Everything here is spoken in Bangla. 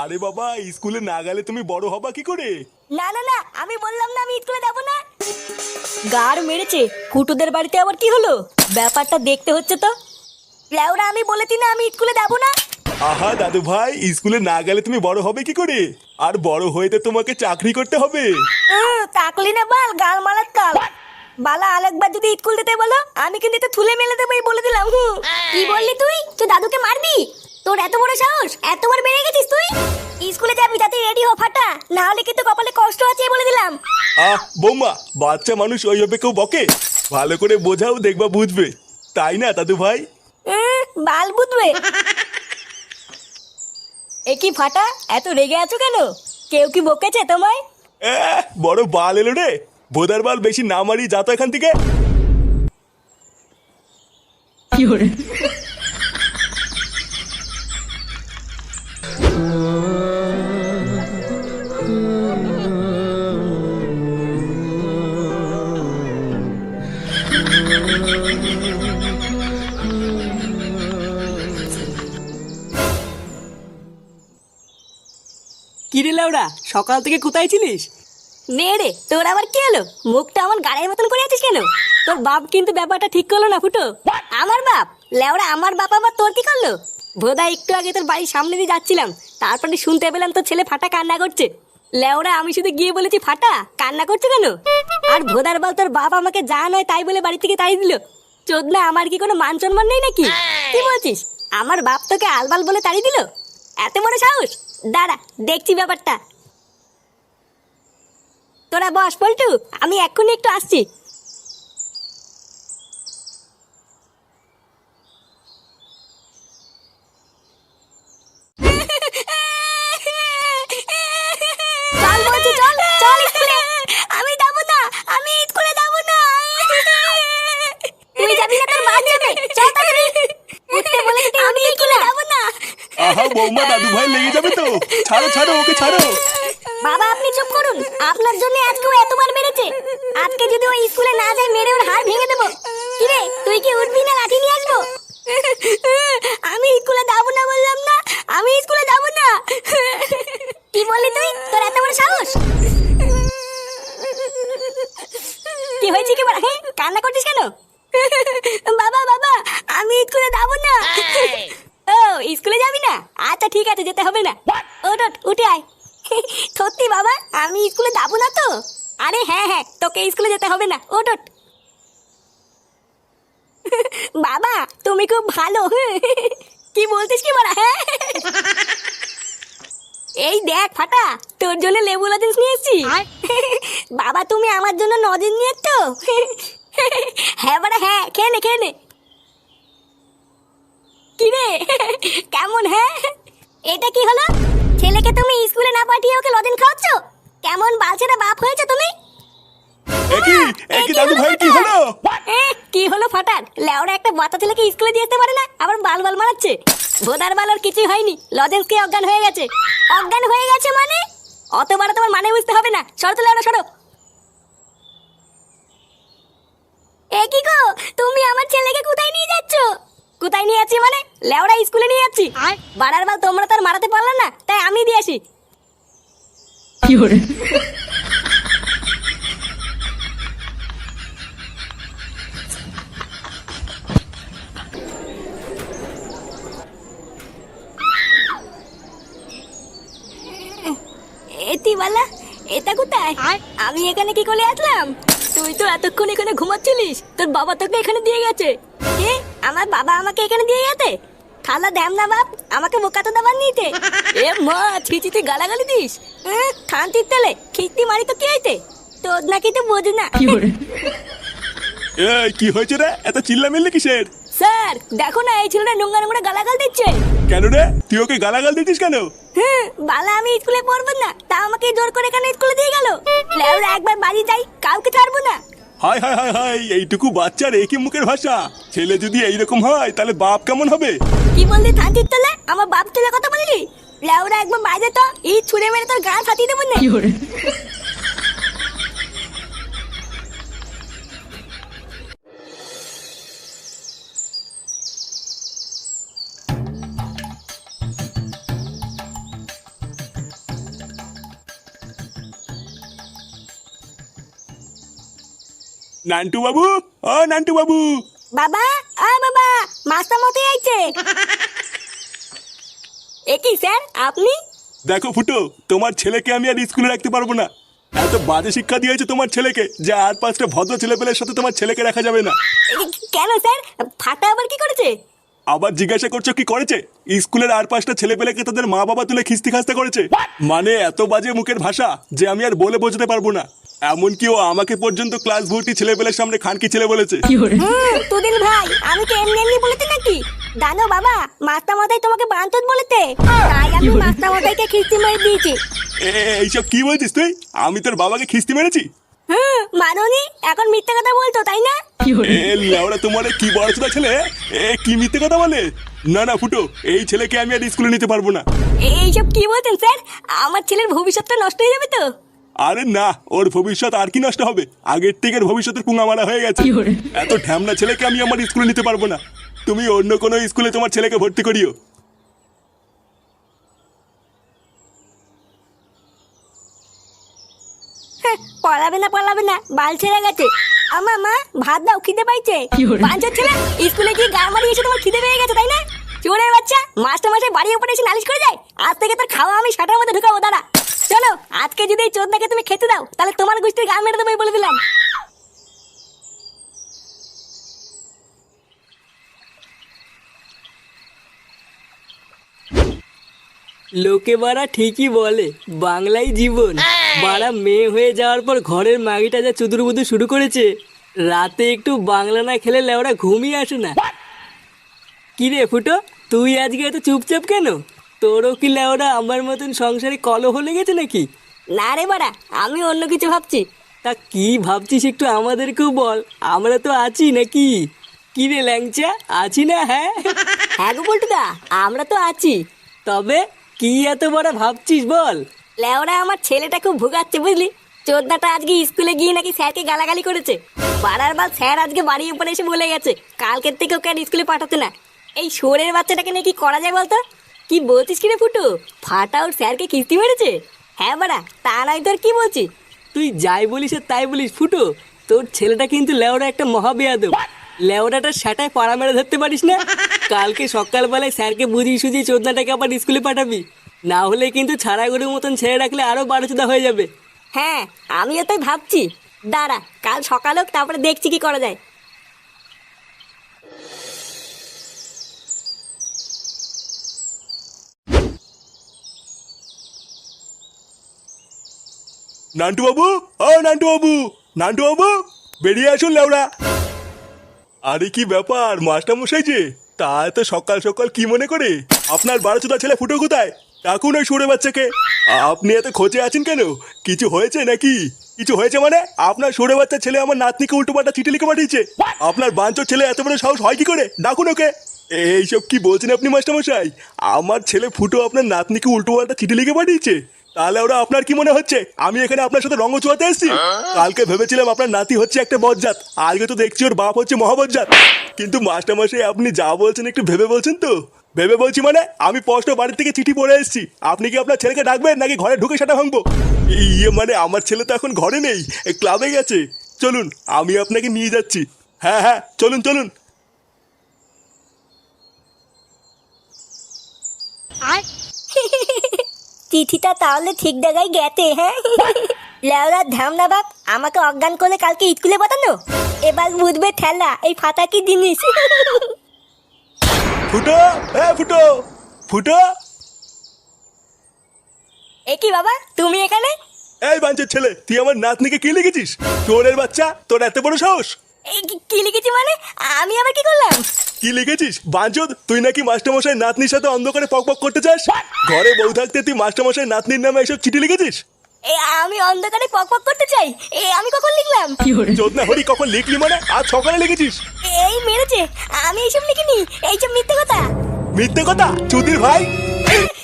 আরে বাবা স্কুলে না গেলে তুমি বড় হবা কি করে? না না না আমি বললাম না আমি স্কুলে যাব না। গার মেরেছে ফুটুদের বাড়িতে আবার কি হলো? ব্যাপারটা দেখতে হচ্ছে তো। লেওরা আমি বলেছি না আমি স্কুলে যাব না। আহা দাদু ভাই স্কুলে না গেলে তুমি বড় হবে কি করে? আর বড় হয়ে তো তোমাকে চাকরি করতে হবে। তাকলি না বাল গাল মালাত কাল। বালা আরেকবার যদি স্কুল যেতে বলো আমি কিন্তু এটা থুলে মেলে দেবো বলে দিলাম। হুম কি বললি তুই? তুই দাদুকে মারবি? তোর এত বড় সাহস? এতবার বেড়ে গেছিস তুই? স্কুলে যাবি তাতে রেডি হ ফাটা না হলে কিন্তু কপালে কষ্ট আছে বলে দিলাম। আহ বৌমা বাচ্চা মানুষ ওইভাবে কেউ বকে? ভালো করে বোঝাও দেখবা বুঝবে। তাই না দাদু ভাই? বাল বুঝবে। এ কি ফাটা? এত রেগে আছো কেন? কেউ কি বকেছে তোমায়? বড় বাল এলো রে। ভোদার বাল বেশি না মারি যা তো এখান থেকে। কিরে লাউডা সকাল থেকে কোথায় ছিলিস? নে রে তোর আবার কি হলো? মুখটা আমার গাড়ির মতন করে আছিস কেন? তোর বাপ কিন্তু ব্যাপারটা ঠিক করল না ফুটো। আমার বাপ? লেওড়া আমার বাপ আবার তোর কি করল? বোধা একটু আগে তোর বাড়ির সামনে দিয়ে যাচ্ছিলাম। তারপরে শুনতে পেলাম তোর ছেলে ফাটা কান্না করছে। লেওড়া আমি শুধু গিয়ে বলেছি ফাটা কান্না করছে কেন? আর ভোদার বল তোর বাপ আমাকে যা নয় তাই বলে বাড়ি থেকে তাই দিল। চোদনা আমার কি কোনো মান সম্মান নেই নাকি? কি বলছিস? আমার বাপ তোকে আলবাল বলে তাড়ি দিল? এত বড় সাহস? দাঁড়া দেখছি ব্যাপারটা। তোরা বস পল্টু আমি এক্ষুনি একটু আসছি। বৌমা দাদু ভাই লেগে যাবে তো। ছাড়ো ছাড়ো ওকে ছাড়ো বাবা আপনি চুপ করুন আপনার জন্য আজকে ও এতবার মেরেছে। আজকে যদি ও স্কুলে না যায় মেরে ওর হাড় ভেঙে দেবো। কিরে তুই কি উঠবি না লাঠি নিয়ে আসব? আমি স্কুলে যাব না বললাম না আমি স্কুলে যাব না। কি বললি তুই? তোর এত বড় সাহস? কি হয়েছে কি বড় কান্না করছিস কেন? বাবা বাবা আমি স্কুলে যাব না। ও স্কুলে যাবি না? আচ্ছা ঠিক আছে যেতে হবে না। ওঠ, উঠে আয়। সত্যি বাবা আমি স্কুলে যাব না তো? আরে হ্যাঁ হ্যাঁ তোকে স্কুলে যেতে হবে না। ওঠ ওঠ। বাবা তুমি খুব ভালো। কি বলতিস কি বলা হ্যাঁ? এই দেখ ফাটা তোর জন্য লেবু লজেন্স নিয়ে এসেছি। বাবা তুমি আমার জন্য নজেন নিয়ে তো হ্যাঁ বাড়া হ্যাঁ খেয়ে নে খেয়ে নে। কিরে কেমন হ্যাঁ? এটা কি হলো? ছেলেকে তুমি স্কুলে না পাঠিয়ে ওকে লজেন খাওয়াচ্ছ? কেমন বালছেটা বাপ হয়েছে তুমি? একই একই দাদু ভাই কি হলো? এ, কি হলো ফাটার? লেওরা একটা বাচ্চা ছেলেকে স্কুলে দিয়ে যেতে পারে না আবার বাল বাল মারাচ্ছে। ভোদার বাল ওর কিছুই হয়নি লজেন্স কে অজ্ঞান হয়ে গেছে। অজ্ঞান হয়ে গেছে মানে? অত বড় তোমার মানে বুঝতে হবে না। সরো তো লেওরা সরো। এ কি গো তুমি আমার ছেলেকে কোথায় নিয়ে যাচ্ছ? কোথায় নিয়ে যাচ্ছি মানে? লেওরা স্কুলে নিয়ে যাচ্ছি। বাড়ার বাল তোমরা তো আর মারাতে পারলে না তাই আমি দিয়ে আসি। এতিবালা এটা কোথায়? আমি এখানে কি করে আসলাম? তুই তো এতক্ষণ এখানে ঘুমাচ্ছিলিস তোর বাবা তোকে এখানে দিয়ে গেছে। আমার বাবা আমাকে এখানে দিয়ে গেছে খালা দেম না বাপ আমাকে বোকা তো দাবার নিতে। এ মা ছিচি তুই গালাগালি দিস। খান্তির তেলে খিস্তি মারি তো কি হইতে? তোর নাকি তো বোঝ না। এই কি হয়েছে রে? এত চিল্লা মিল্লি কিসের? স্যার দেখো না এই ছেলেটা নোংরা নোংরা গালাগাল দিচ্ছে। কেন রে? তুই ওকে গালাগাল দিতিস কেন? হুম, বালা আমি স্কুলে পড়ব না। তা আমাকে জোর করে এখানে স্কুলে দিয়ে গেল। একবার বাড়ি যাই কাউকে ছাড়বো না। হাই হাই হাই হাই এইটুকু বাচ্চার একই মুখের ভাষা। ছেলে যদি এইরকম হয় তাহলে বাপ কেমন হবে? কি বললি থানচির তলে আমার বাপ তুলে কথা বললি? লেওরা একবার বাইরে তো এই ছুঁড়ে মেরে তোর গান ফাটিয়ে দেবো না। নান্টু বাবু ও নান্টু বাবু। বাবা আ বাবা মাস্টার মতে আইছে। এ কি স্যার আপনি? দেখো ফুটো তোমার ছেলেকে আমি আর স্কুলে রাখতে পারব না। এত বাজে শিক্ষা দিয়েছে তোমার ছেলেকে যে আর পাঁচটা ভদ্র ছেলে ছেলেপেলের সাথে তোমার ছেলেকে রাখা যাবে না। কেন স্যার? ফাটা আবার কি করেছে? আবার জিজ্ঞাসা করছ কি করেছে? স্কুলের আর পাঁচটা ছেলেপেলেকে তাদের মা বাবা তুলে খিস্তি খাস্তা করেছে। মানে এত বাজে মুখের ভাষা যে আমি আর বলে বোঝাতে পারব না। এমনকি ও আমাকে পর্যন্ত ক্লাস ভর্তি ছেলেপেলের সামনে খানকি ছেলে বলেছে। তুদিন ভাই আমি তো এমনি এমনি বলেছি নাকি? জানো বাবা মাস্টার মশাই তোমাকে বলেছে। তাই আমি মাস্টার মশাইকে খিস্তি মেরে দিয়েছি। এইসব কি বলছিস তুই? আমি তোর বাবাকে খিস্তি মেরেছি? মাননি এখন মিথ্যে কথা বলতো তাই না? এ লেওড়া তোমার কি বড় ছোটা ছেলে? এ কি মিথ্যে কথা বলে? না না ফুটো এই ছেলেকে আমি আর স্কুলে নিতে পারব না। এইসব কি বলছেন স্যার? আমার ছেলের ভবিষ্যৎটা নষ্ট হয়ে যাবে তো? আরে না ওর ভবিষ্যৎ আর কি নষ্ট হবে? আগের থেকে ভবিষ্যতের মারা হয়ে গেছে। এত ঢ্যামনা ছেলেকে আমি আমার স্কুলে নিতে পারব না। তুমি অন্য কোনো স্কুলে তোমার ছেলেকে ভর্তি করিও হ্যাঁ, পড়াবে না পড়াবে না বাল ছেড়ে গেছে। আমা মা ভাত দাও খিদে পাইছে। পাঁচের ছেলে স্কুলে গিয়ে গান মারিয়ে এসে তোমার খিদে পেয়ে গেছে তাই না? চোরের বাচ্চা মাস্টার মাসে বাড়ির উপরে এসে নালিশ করে যায় আজ থেকে তোর খাওয়া আমি সাটার মধ্যে ঢুকাবো দাঁড়া। চলো আজকে যদি এই চোদ্দাকে তুমি খেতে দাও তাহলে তোমার গোষ্ঠীর গান মেরে দেবো বলে দিলাম। লোকে বারা ঠিকই বলে বাংলাই জীবন। বাড়া মেয়ে হয়ে যাওয়ার পর ঘরের মাগিটা যা চুদুর বুদু শুরু করেছে রাতে একটু বাংলা না খেলে লেওরা ঘুমিয়ে আসে না। কি রে ফুটো তুই আজকে এত চুপচাপ কেন? তোরও কি লেওরা আমার মতন সংসারে কলহ লেগেছে নাকি? না রে বাড়া আমি অন্য কিছু ভাবছি। তা কি ভাবছিস একটু আমাদেরকেও বল আমরা তো আছি নাকি? কি রে ল্যাংচা আছি না হ্যাঁ? হ্যাঁ গো পল্টুদা আমরা তো আছি। তবে কি এত বড় ভাবছিস বল? লেওরা আমার ছেলেটা খুব ভুগাচ্ছে, বুঝলি? চোদ্দাটা আজকে স্কুলে গিয়ে নাকি স্যারকে গালাগালি করেছে। পাড়ার বাদ স্যার আজকে বাড়ির উপরে এসে বলে গেছে, কালকের থেকে ওকে আর স্কুলে পাঠাতে না। এই শোরের বাচ্চাটাকে নিয়ে কি করা যায় বলতো? কি বলছিস কিরে ফুটু? ফাটা ওর স্যারকে কিস্তি মেরেছে? হ্যাঁ বাড়া, তা নয় তোর কি বলছি তুই যাই বলিস আর তাই বলিস, ফুটো। তোর ছেলেটা কিন্তু লেওড়া একটা মহাবেয়াদব। লেওড়াটা সেটাই পাড়া মেরে ধরতে পারিস না? কালকে সকালবেলায় স্যারকে বুঝিয়ে সুঝিয়ে চোদনাটাকে আবার স্কুলে পাঠাবি। না হলে কিন্তু ছাড়া গরুর মতন ছেড়ে রাখলে আরও বারো চোদা হয়ে যাবে। হ্যাঁ আমিও তাই ভাবছি। দাঁড়া কাল সকাল হোক তারপরে দেখছি কি করা যায়। নান্টু বাবু ও নান্টু বাবু নান্টু বাবু বেরিয়ে আসুন লেওড়া আরে কি ব্যাপার মাস্টার মশাই যে তা এত সকাল সকাল কি মনে করে? আপনার বারো চোদা ছেলে ফুটো কোথায়? ডাকুন ওই সরে বাচ্চাকে। আপনি এত খোঁজে আছেন কেন? কিছু হয়েছে নাকি? কিছু হয়েছে মানে? আপনার সরে বাচ্চা ছেলে আমার নাতনিকে উল্টো পাল্টা চিঠি লিখে পাঠিয়েছে। আপনার বাঞ্চর ছেলে এত বড় সাহস হয় কি করে? ডাকুন ওকে। এইসব কি বলছেন আপনি মাস্টার মশাই আমার ছেলে ফুটো আপনার নাতনিকে উল্টো পাল্টা চিঠি লিখে পাঠিয়েছে। তাহলে ওরা আপনার কি মনে হচ্ছে? আমি এখানে আপনার সাথে রঙ চুয়াতে এসেছি। কালকে ভেবেছিলাম আপনার নাতি হচ্ছে একটা বজ্জাত। আজকে তো দেখছি ওর বাপ হচ্ছে মহাবজ্জাত। কিন্তু মাস্টার মশাই আপনি যা বলছেন একটু ভেবে বলছেন তো? ভেবে বলছি মানে? আমি স্পষ্ট বাড়ি থেকে চিঠি পড়ে এসেছি। আপনি কি আপনার ছেলেকে ডাকবেন, নাকি ঘরে ঢুকে সেটা ভাঙবো? ইয়ে মানে আমার ছেলে তো এখন ঘরে নেই ক্লাবে গেছে চলুন, আমি আপনাকে নিয়ে যাচ্ছি। হ্যাঁ হ্যাঁ চলুন চলুন। চিঠিটা তাহলে ঠিক জায়গায় গেতে হ্যাঁ? লেওরা ধ্যামনা বাপ, আমাকে অজ্ঞান করলে কালকে স্কুলে পাঠানো? এবার বুঝবে ঠেলা, এই ফাটা কি জিনিস? ফুটো? হ্যাঁ ফুটো! ফুটো? এ কি বাবা তুমি এখানে? এই বাঞ্চের ছেলে তুই আমার নাতনিকে কি লিখেছিস? চোরের বাচ্চা তোর এত বড় সাহস? এই কি- কি লিখেছি মানে? আমি আবার কি করলাম? কি লিখেছিস? বাঞ্চদ তুই নাকি মাস্টারমশাই নাতনির সাথে অন্ধকারে পক পক করতে চাস? ঘরে বউ থাকতে তুই মাস্টারমশাই নাতনির নামে এসব চিঠি লিখেছিস? এ আমি অন্ধকারে পক পক করতে চাই। এ আমি কখন লিখলাম? যোদনা হরি কখন লিখলি মানে? আজ সকালে লিখেছিস। এই মেরেছে। আমি এইসব লিখিনি। এইসব মিথ্যে কথা। মিথ্যে কথা? চুদির ভাই।